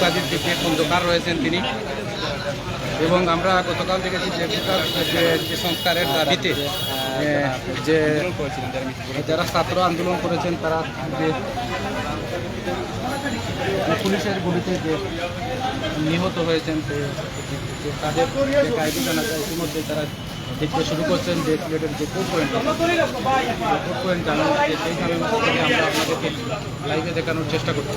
কাজের থেকে খন্দকার রয়েছেন তিনি। এবং আমরা গতকাল দেখেছি যে যে যে সংস্কারের দাবিতে যে যারা ছাত্র আন্দোলন করেছেন, তারা যে পুলিশের গুলিতে যে নিহত হয়েছেন, যে- যে তাদের যে ইতিমধ্যে তারা দেখতে শুরু করছেন যে সিলেটের যে কোর্ট পয়েন্ট কোর্ট পয়েন্ট জানানো যে সেইভাবে আমরা আপনাদেরকে লাইভে দেখানোর চেষ্টা করছি।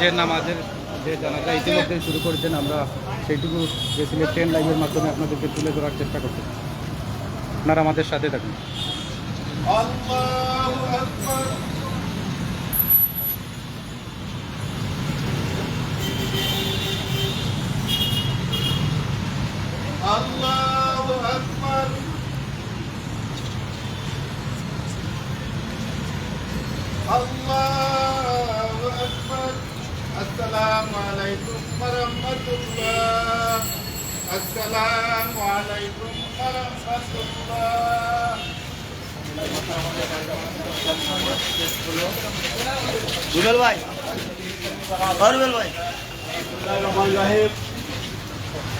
যে নামাজের যে জানাজা ইতিমধ্যে শুরু করেছেন, আমরা সেইটুকু যে ট্রেন লাইভের মাধ্যমে আপনাদেরকে তুলে ধরার চেষ্টা করছি। আপনারা আমাদের সাথে থাকুন। আল্লাহু আকবার আসসালামু আলাইকুম ওয়া রাহমাতুল্লাহ আসসালামু আলাইকুম ওয়া ভাই।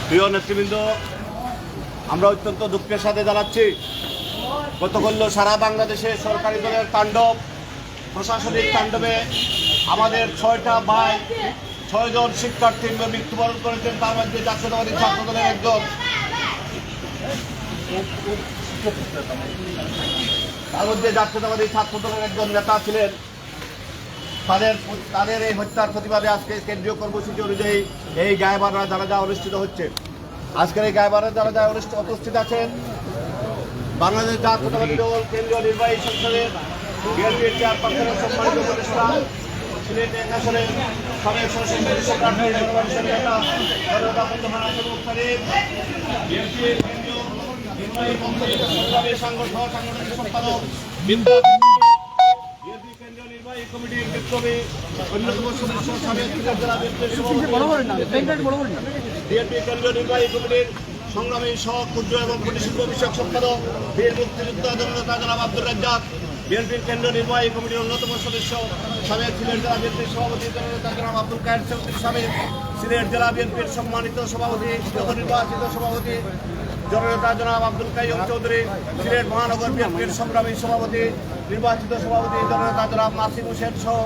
প্রিয় নেতৃবৃন্দ আমরা অত্যন্ত দুঃখের সাথে জানাচ্ছি গতকল্য সারা বাংলাদেশে সরকারি দলের তাণ্ডব প্রশাসনিক তাণ্ডবে আমাদের ছয়টা ভাই, ছয়জন শিক্ষার্থী মৃত্যুবরণ করেছেন। তার মধ্যে জাতীয়তাবাদী ছাত্র দলের একজন। তার মধ্যে জাতীয়তাবাদী ছাত্র দলের একজন নেতা ছিলেন। তাদের তাদের এই হত্যার প্রতিবাদে আজকে কেন্দ্রীয় কর্মসূচি অনুযায়ী এই গায়বানরা জানাজা অনুষ্ঠিত হচ্ছে। আজকের এই গায়বানরা জানাজা অনুষ্ঠিত উপস্থিত আছেন বাংলাদেশ জাতীয়তাবাদী দল, কেন্দ্রীয় নির্বাহী সংসদের বিএনপির চেয়ারপারসনের সম্মানিত উপদেষ্টা সিলেট জনগণের নেতা জনতা বিএনপির নির্বাহী সংগ্রামী সংগঠন সাংগঠনিক সম্পাদক বিপ্লব বিএনপি কেন্দ্রীয় নির্বাহী কমিটির বিপ্লবী অন্যতম সদস্য সাবেক জেলা বিএনপি কেন্দ্রীয় নির্বাহী কমিটির সংগ্রামী সহ ক্ষুদ্র এবং কুটিশিল্প বিষয়ক সম্পাদক বীর মুক্তিযুদ্ধ জননেতা জনাব আব্দুর রাজ্জাক বিএনপির কেন্দ্রীয় নির্বাহী কমিটির অন্যতম সদস্য সাবেক সিলেট জেলা বিএনপির সভাপতি জনাব আব্দুল কায়ের চৌধুরী সাবেক সিলেট জেলা বিএনপির সম্মানিত সভাপতি নবনির্বাচিত সভাপতি জননেতা জনাব আব্দুল কাইম চৌধুরী, সিলেট মহানগর বিএনপির সংগ্রামী সভাপতি, নির্বাচিত সভাপতি জননেতা জনাব নাসিম হোসেন সহ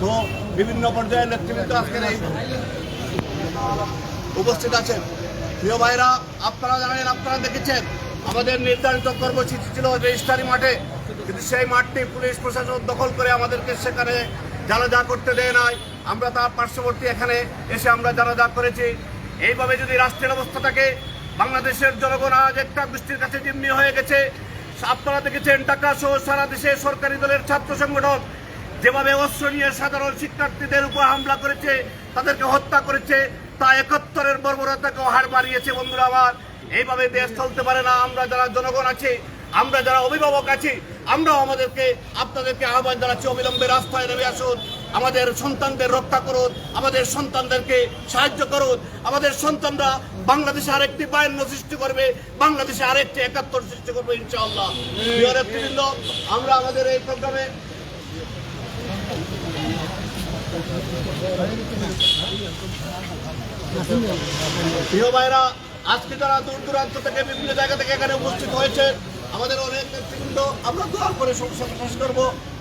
সহ বিভিন্ন পর্যায়ের নেতৃবৃন্দ আজকের এই উপস্থিত আছেন। প্রিয় ভাইরা, আপনারা জানেন, আপনারা দেখেছেন আমাদের নির্ধারিত কর্মসূচি ছিল রেজিস্ট্রারি মাঠে। কিন্তু সেই মাঠটি পুলিশ প্রশাসন দখল করে আমাদেরকে সেখানে জানাজা করতে দেয় নাই। আমরা তার পার্শ্ববর্তী এখানে এসে আমরা জানাজা করেছি। এইভাবে যদি রাষ্ট্রের অবস্থা থাকে, বাংলাদেশের জনগণ আজ একটা গোষ্ঠীর কাছে জিম্মি হয়ে গেছে। আপনারা দেখেছেন টাকা সহ সারা দেশে সরকারি দলের ছাত্র সংগঠন যেভাবে অস্ত্র নিয়ে সাধারণ শিক্ষার্থীদের উপর হামলা করেছে, তাদেরকে হত্যা করেছে, তা একাত্তরের বর্বরতাকেও হার মারিয়েছে বন্ধুরা আমার। এইভাবে দেশ চলতে পারে না, আমরা যারা জনগণ আছি, আমরা যারা অভিভাবক আছি, আমরাও আমাদেরকে, আপনাদেরকে আহ্বান জানাচ্ছি, অবিলম্বে রাস্তায় নেমে আসুন, আমাদের সন্তানদের রক্ষা করুন, আমাদের সন্তানদেরকে সাহায্য করুন, আমাদের সন্তানরা বাংলাদেশে আরেকটি বায়ান্ন সৃষ্টি করবে, বাংলাদেশে আরেকটি একাত্তর সৃষ্টি করবে, ইনশাআল্লাহ। আমরা আমাদের এই প্রোগ্রামে প্রিয় ভাইরা আজকে যারা দূর দূরান্ত থেকে বিভিন্ন জায়গা থেকে এখানে উপস্থিত হয়েছে, আমাদের অনেক নেতৃবৃন্দ, আমরা দোয়া করে সংসদ শেষ করব।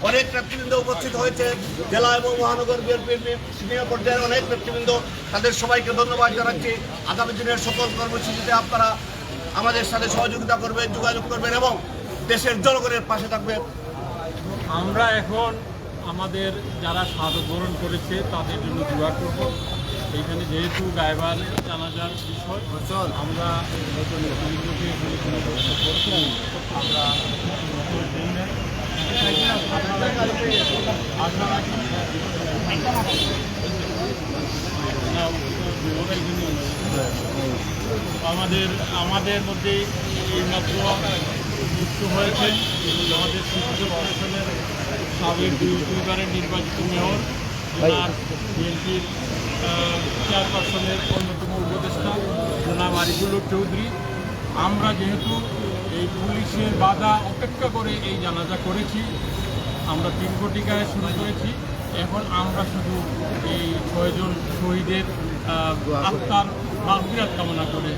অনেক নেতৃবৃন্দ উপস্থিত হয়েছে, জেলা এবং মহানগর বিএনপির সিনিয়র পর্যায়ের অনেক নেতৃবৃন্দ। তাদের সবাইকে ধন্যবাদ জানাচ্ছি। আগামী দিনের সকল কর্মসূচিতে আপনারা আমাদের সাথে সহযোগিতা করবেন, যোগাযোগ করবেন এবং দেশের জনগণের পাশে থাকবেন। আমরা এখন আমাদের যারা শাহাদত বরণ করেছে, তাদের জন্য দোয়া করব। এইখানে যেহেতু গায়বার জানাজার বিষয় আমরা হিন্দুকে এখানে কোনো ব্যবস্থা করছি আমরা। আশা রাখি আমাদের আমাদের মধ্যে এইমাত্র যুক্ত হয়েছে আমাদের শিক্ষিত কমিশনের সাবেক দুই দুইবারের নির্বাচিত মেয়র জনাব বিএনপির চেয়ারপারসনের অন্যতম উপদেষ্টা জনাব আরিফুল্লুর চৌধুরী। আমরা যেহেতু এই পুলিশের বাধা অপেক্ষা করে এই জানাজা করেছি, আমরা তিন কোটি গায়ে শুরু করেছি। এখন আমরা শুধু এই ছয়জন শহীদের আত্মার মাফিরাত কামনা করে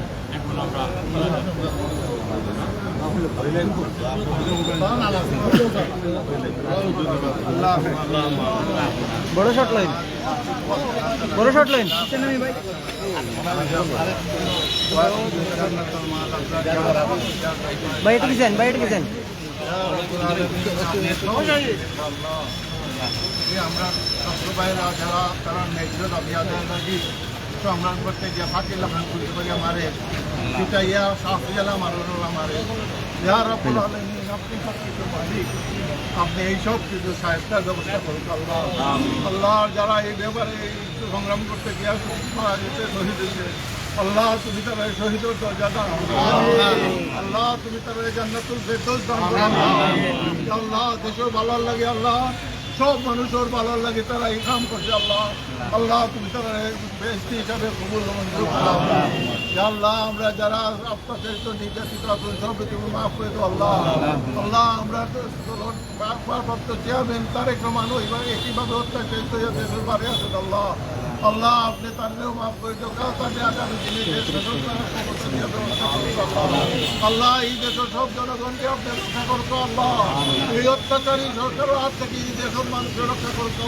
বড় শট লাইন বড় শট লাইন যান ভাই, এটা কি আমরা ছাত্র ভাইরা যারা, তারা ন্যায্য দাবি পারি আমারে। সেটা ইয়া শাস্তি জেলা মারণ আমারে। ইয়া রব্বুল আলামিন আপনি সব কিছু মালিক আপনি এই সব কিছু সাহেবটার ব্যবস্থা করুন আল্লাহ। আল্লাহ যারা এই ব্যাপারে সংগ্রাম করতে গিয়ে মারা গেছে শহীদ হয়েছে আল্লাহ তুমি তারা শহীদের দরজা আল্লাহ তুমি তারা জান্নাতুল ফেরদৌস দান করো। আল্লাহ দেশের ভালো লাগে আল্লাহ। সব মানুষের ভালো লাগে তারা এই কাম করছে আল্লাহ। আল্লাহ তুমি তারা বেস্তি হিসাবে কবুল আল্লাহ। আমরা যারা আপনার তো নির্যাতিত সব তুমি মাফ করে দাও আল্লাহ। আল্লাহ। আমরা তো ভারপ্রাপ্ত চেয়ারম্যান তারেক রহমান ওইভাবে একইভাবে অত্যাচারিত দেশের বাড়ি আছেন আল্লাহ। আল্লাহ আপনি তারও মাফ করে দাও কাউ তাদের আগামী দিনে আল্লাহ। এই দেশের সব জনগণকে আপনি রক্ষা করতো আল্লাহ। এই অত্যাচারী সরকারের হাত থেকে এই দেশের মানুষের রক্ষা করতো